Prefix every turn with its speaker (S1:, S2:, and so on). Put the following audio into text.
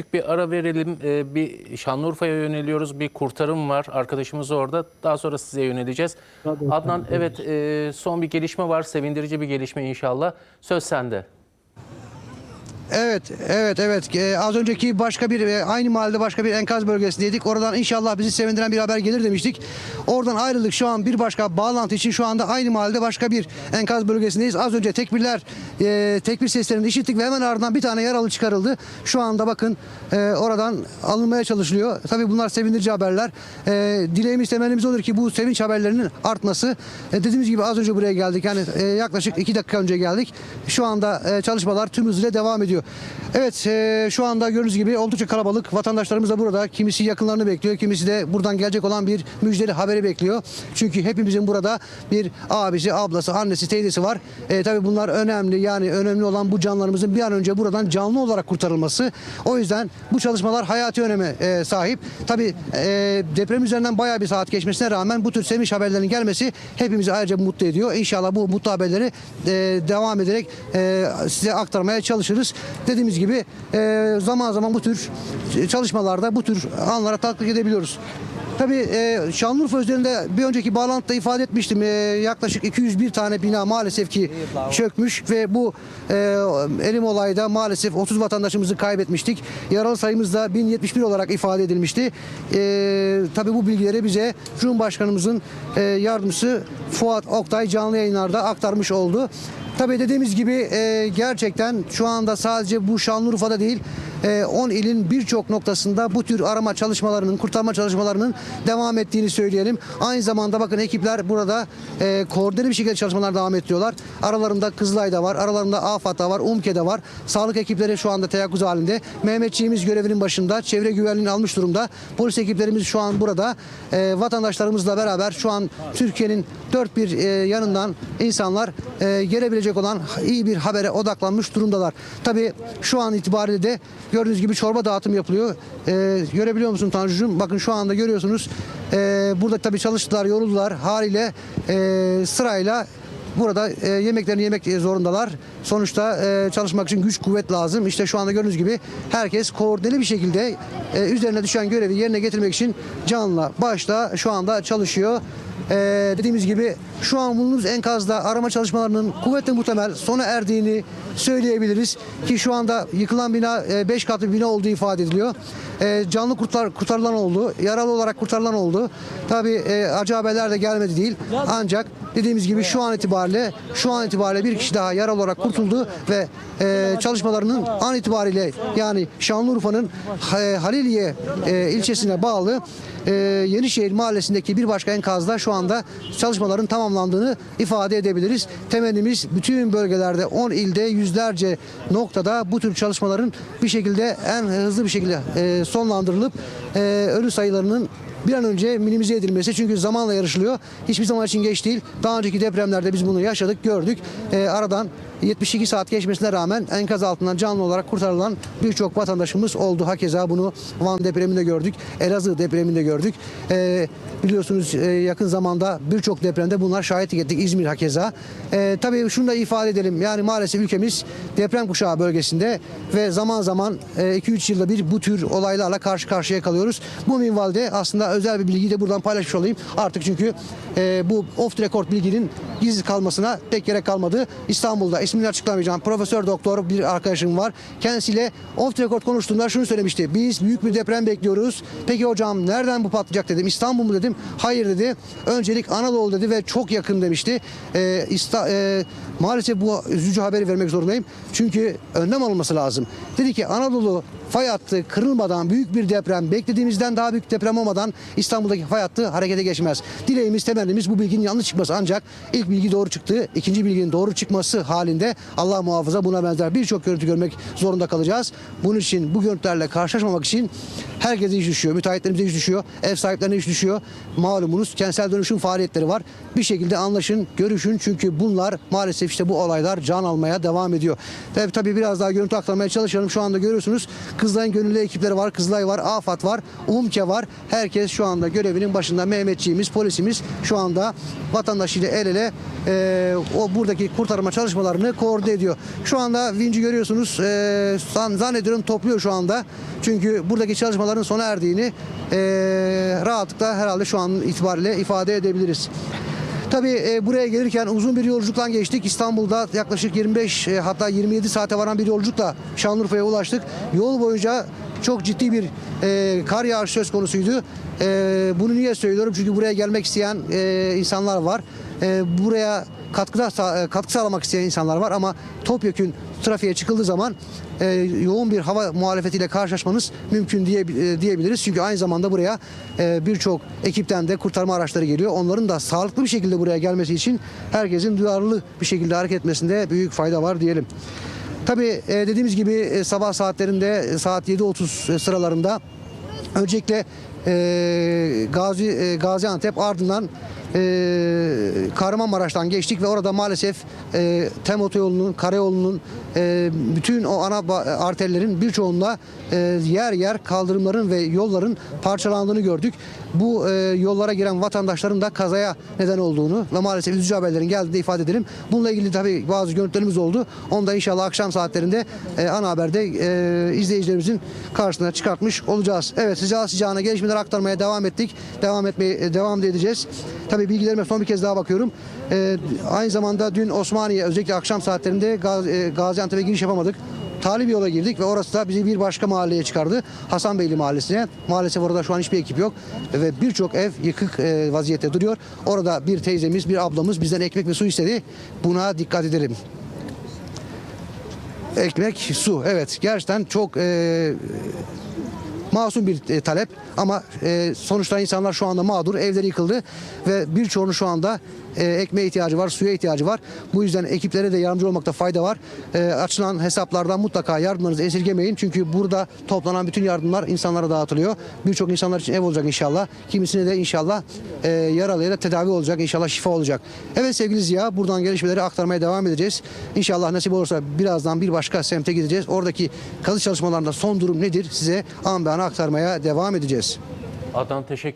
S1: Küçük bir ara verelim. Ee, bir Şanlıurfa'ya yöneliyoruz. Bir kurtarım var. Arkadaşımız orada. Daha sonra size yöneleceğiz.
S2: Tabii,
S1: Adnan evet e, son bir gelişme var. Sevindirici bir gelişme inşallah. Söz sende.
S3: Evet, evet, evet. Ee, az önceki başka bir, e, aynı mahallede başka bir enkaz bölgesindeydik. Oradan inşallah bizi sevindiren bir haber gelir demiştik. Oradan ayrıldık. Şu an bir başka bağlantı için şu anda aynı mahallede başka bir enkaz bölgesindeyiz. Az önce tekbirler, e, tekbir seslerini işittik ve hemen ardından bir tane yaralı çıkarıldı. Şu anda bakın e, oradan alınmaya çalışılıyor. Tabii bunlar sevindirici haberler. E, dileğimiz, temennimiz olur ki bu sevinç haberlerinin artması. E, dediğimiz gibi az önce buraya geldik. Yani e, yaklaşık iki dakika önce geldik. Şu anda e, çalışmalar tüm hızıyla devam ediyor. Evet e, şu anda gördüğünüz gibi oldukça kalabalık. Vatandaşlarımız da burada. Kimisi yakınlarını bekliyor. Kimisi de buradan gelecek olan bir müjdeli haberi bekliyor. Çünkü hepimizin burada bir abisi, ablası, annesi, teyzesi var. E, tabii bunlar önemli. Yani önemli olan bu canlarımızın bir an önce buradan canlı olarak kurtarılması. O yüzden bu çalışmalar hayati öneme e, sahip. Tabii e, deprem üzerinden bayağı bir saat geçmesine rağmen bu tür sevinç haberlerinin gelmesi hepimizi ayrıca mutlu ediyor. İnşallah bu mutlu haberleri e, devam ederek e, size aktarmaya çalışırız. Dediğimiz gibi e, zaman zaman bu tür çalışmalarda bu tür anlara taklit edebiliyoruz. Tabii e, Şanlıurfa üzerinde bir önceki bağlantıda ifade etmiştim. E, yaklaşık 201 tane bina maalesef ki çökmüş ve bu e, elim olayda maalesef 30 vatandaşımızı kaybetmiştik. Yaralı sayımız da 1071 olarak ifade edilmişti. E, tabii bu bilgileri bize Cumhurbaşkanımızın e, yardımcısı Fuat Oktay canlı yayınlarda aktarmış oldu. Tabii dediğimiz gibi e, gerçekten şu anda sadece bu Şanlıurfa'da değil 10 ilin birçok noktasında bu tür arama çalışmalarının, kurtarma çalışmalarının devam ettiğini söyleyelim. Aynı zamanda bakın ekipler burada e, koordineli bir şekilde çalışmalar devam ettiriyorlar. Aralarında Kızılay'da var, aralarında AFAD'da var, UMKE'de var. Sağlık ekipleri şu anda teyakkuz halinde. Mehmetçiğimiz görevinin başında, çevre güvenliğini almış durumda. Polis ekiplerimiz şu an burada. E, vatandaşlarımızla beraber şu an Türkiye'nin dört bir e, yanından insanlar e, gelebilecek olan iyi bir habere odaklanmış durumdalar. Tabii şu an itibariyle de gördüğünüz gibi çorba dağıtım yapılıyor. E, görebiliyor musun Tanjucuğum? Bakın şu anda görüyorsunuz. E, burada tabii çalıştılar, yoruldular. Haliyle e, sırayla Burada e, yemeklerini yemek zorundalar. Sonuçta e, çalışmak için güç kuvvet lazım. İşte şu anda gördüğünüz gibi herkes koordineli bir şekilde e, üzerine düşen görevi yerine getirmek için canla başla şu anda çalışıyor. E, dediğimiz gibi şu an bulunduğumuz enkazda arama çalışmalarının kuvvetle muhtemel sona erdiğini söyleyebiliriz. Ki şu anda yıkılan bina 5 katlı bir bina olduğu ifade ediliyor. E, canlı kurtar, kurtarılan oldu. Yaralı olarak kurtarılan oldu. Tabii e, acı haberler de gelmedi değil. Ancak dediğimiz gibi şu an itibariyle şu an itibariyle bir kişi daha yaralı olarak kurtuldu ve e, çalışmalarının an itibariyle yani Şanlıurfa'nın e, Haliliye e, ilçesine bağlı e, Yenişehir mahallesindeki bir başka enkazda şu anda çalışmaların tamamlandığını ifade edebiliriz. Temennimiz bütün bölgelerde 10 ilde yüzlerce noktada bu tür çalışmaların bir şekilde en hızlı bir şekilde e, sonlandırılıp e, ölü sayılarının bir an önce minimize edilmesi çünkü zamanla yarışılıyor. Hiçbir zaman için geç değil. Daha önceki depremlerde biz bunu yaşadık, gördük. Ee, aradan 72 saat geçmesine rağmen enkaz altından canlı olarak kurtarılan birçok vatandaşımız oldu. Hakeza bunu Van depreminde gördük, Elazığ depreminde gördük. Ee, biliyorsunuz e, yakın zamanda birçok depremde bunlar şahitlik ettik. İzmir hakeza. Ee, tabii şunu da ifade edelim. Yani maalesef ülkemiz deprem kuşağı bölgesinde ve zaman zaman 2-3 yılda bir bu tür olaylarla karşı karşıya kalıyoruz. Bu minvalde aslında özel bir bilgiyi de buradan paylaşmış olayım. Artık çünkü e, bu off record bilginin gizli kalmasına pek gerek kalmadı. İstanbul'da ismini açıklamayacağım profesör doktor bir arkadaşım var. Kendisiyle off the record konuştuğumda şunu söylemişti. Biz büyük bir deprem bekliyoruz. Peki hocam nereden bu patlayacak dedim. İstanbul mu dedim. Hayır dedi. Öncelik Anadolu dedi ve çok yakın demişti. E, İsta, e, maalesef bu üzücü haberi vermek zorundayım. Çünkü önlem alınması lazım. Dedi ki Anadolu fay hattı kırılmadan büyük bir deprem beklediğimizden daha büyük deprem olmadan İstanbul'daki fay hattı harekete geçmez. Dileğimiz temennimiz bu bilginin yanlış çıkması ancak ilk bilgi doğru çıktı. ikinci bilginin doğru çıkması halinde Allah muhafaza buna benzer birçok görüntü görmek zorunda kalacağız. Bunun için bu görüntülerle karşılaşmamak için Herkese iş düşüyor. Müteahhitlerimize iş düşüyor. Ev sahiplerine iş düşüyor. Malumunuz kentsel dönüşüm faaliyetleri var. Bir şekilde anlaşın, görüşün. Çünkü bunlar maalesef işte bu olaylar can almaya devam ediyor. Tabii, tabii biraz daha görüntü aktarmaya çalışıyorum. Şu anda görüyorsunuz Kızılay'ın gönüllü ekipleri var. Kızılay var, AFAD var, UMKE var. Herkes şu anda görevinin başında. Mehmetçiğimiz, polisimiz şu anda vatandaşıyla el ele e, o buradaki kurtarma çalışmalarını koordine ediyor. Şu anda vinci görüyorsunuz. E, zannediyorum topluyor şu anda. Çünkü buradaki çalışmaların sona erdiğini e, rahatlıkla herhalde şu an itibariyle ifade edebiliriz. Tabii e, buraya gelirken uzun bir yolculuktan geçtik. İstanbul'da yaklaşık 25 e, hatta 27 saate varan bir yolculukla Şanlıurfa'ya ulaştık. Yol boyunca çok ciddi bir e, kar yağışı söz konusuydu. E, bunu niye söylüyorum? Çünkü buraya gelmek isteyen e, insanlar var. E, buraya katkıda e, katkı sağlamak isteyen insanlar var ama topyekün trafiğe çıkıldığı zaman e, yoğun bir hava muhalefetiyle karşılaşmanız mümkün diye e, diyebiliriz. Çünkü aynı zamanda buraya e, birçok ekipten de kurtarma araçları geliyor. Onların da sağlıklı bir şekilde buraya gelmesi için herkesin duyarlı bir şekilde hareket etmesinde büyük fayda var diyelim. Tabii e, dediğimiz gibi e, sabah saatlerinde e, saat 7.30 sıralarında öncelikle e, Gazi e, Gaziantep ardından e, Kahramanmaraş'tan geçtik ve orada maalesef e, TEM otoyolunun, karayolunun e, bütün o ana arterlerin birçoğunda e, yer yer kaldırımların ve yolların parçalandığını gördük. Bu e, yollara giren vatandaşların da kazaya neden olduğunu ve maalesef üzücü haberlerin geldiğini de ifade edelim. Bununla ilgili tabii bazı görüntülerimiz oldu. Onu da inşallah akşam saatlerinde e, ana haberde e, izleyicilerimizin karşısına çıkartmış olacağız. Evet sıcağı sıcağına gelişmeler aktarmaya devam ettik. Devam etmeye e, devam edeceğiz. Tabii bilgilerime son bir kez daha bakıyorum. E, aynı zamanda dün Osmaniye özellikle akşam saatlerinde e, Gaziantep'e giriş yapamadık. Talip yola girdik ve orası da bizi bir başka mahalleye çıkardı. Hasanbeyli mahallesine. Maalesef orada şu an hiçbir ekip yok ve birçok ev yıkık e, vaziyette duruyor. Orada bir teyzemiz, bir ablamız bizden ekmek ve su istedi. Buna dikkat edelim. Ekmek, su. Evet gerçekten çok e, masum bir e, talep. Ama e, sonuçta insanlar şu anda mağdur, evleri yıkıldı ve birçoğunun şu anda e, ekmeğe ihtiyacı var, suya ihtiyacı var. Bu yüzden ekiplere de yardımcı olmakta fayda var. E, açılan hesaplardan mutlaka yardımlarınızı esirgemeyin. Çünkü burada toplanan bütün yardımlar insanlara dağıtılıyor. Birçok insanlar için ev olacak inşallah. Kimisine de inşallah e, yaralıya da tedavi olacak, inşallah şifa olacak. Evet sevgili Ziya, buradan gelişmeleri aktarmaya devam edeceğiz. İnşallah nasip olursa birazdan bir başka semte gideceğiz. Oradaki kazı çalışmalarında son durum nedir size an be an aktarmaya devam edeceğiz.
S1: Adnan teşekkür